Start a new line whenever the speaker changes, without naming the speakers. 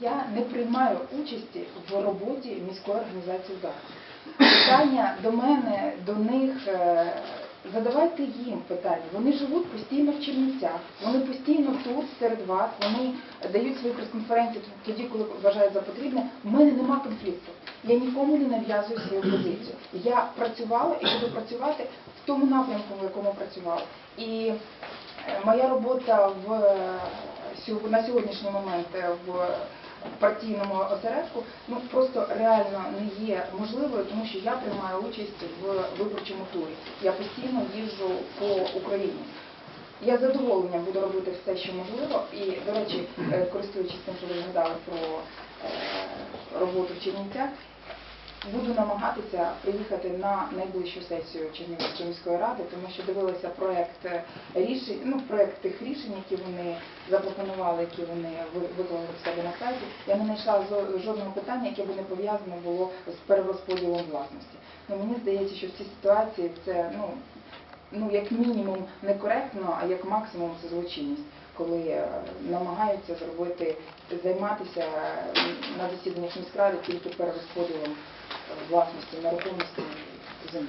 Я не приймаю участі в роботі міської організації удар. Питання до мене, до них. е, Задавайте їм питання. Вони живуть постійно в Чернівцях, вони постійно тут серед вас, вони дають свої прес-конференції тоді, коли вважають за потрібне. У мене нема конфлікту. Я нікому не нав'язую свою позицію. Я працювала і буду працювати в тому напрямку, в якому працювала. І е, моя робота в на сьогоднішній момент е, в партійному осередку ну просто реально не є можливою, тому що я приймаю участь в виборчому турі. Я постійно їжджу по Україні. Я з задоволенням буду робити все, що можливо. І, до речі, е, користуючись тим, що ви згадали про е, роботу в Чернівцях, буду намагатися приїхати на найближчу сесію Чернівецької міської ради, тому що дивилася проект рішень, ну проект тих рішень, які вони запропонували, які вони ви- виклали в себе на сайті. Я не знайшла жодного питання, яке би не пов'язане було з перерозподілом власності. Ну мені здається, що в цій ситуації це ну ну як мінімум некоректно, а як максимум це злочинність, коли е, намагаються зробити займатися на засіданнях міськради тільки перерозподілом власності нерухомості землі.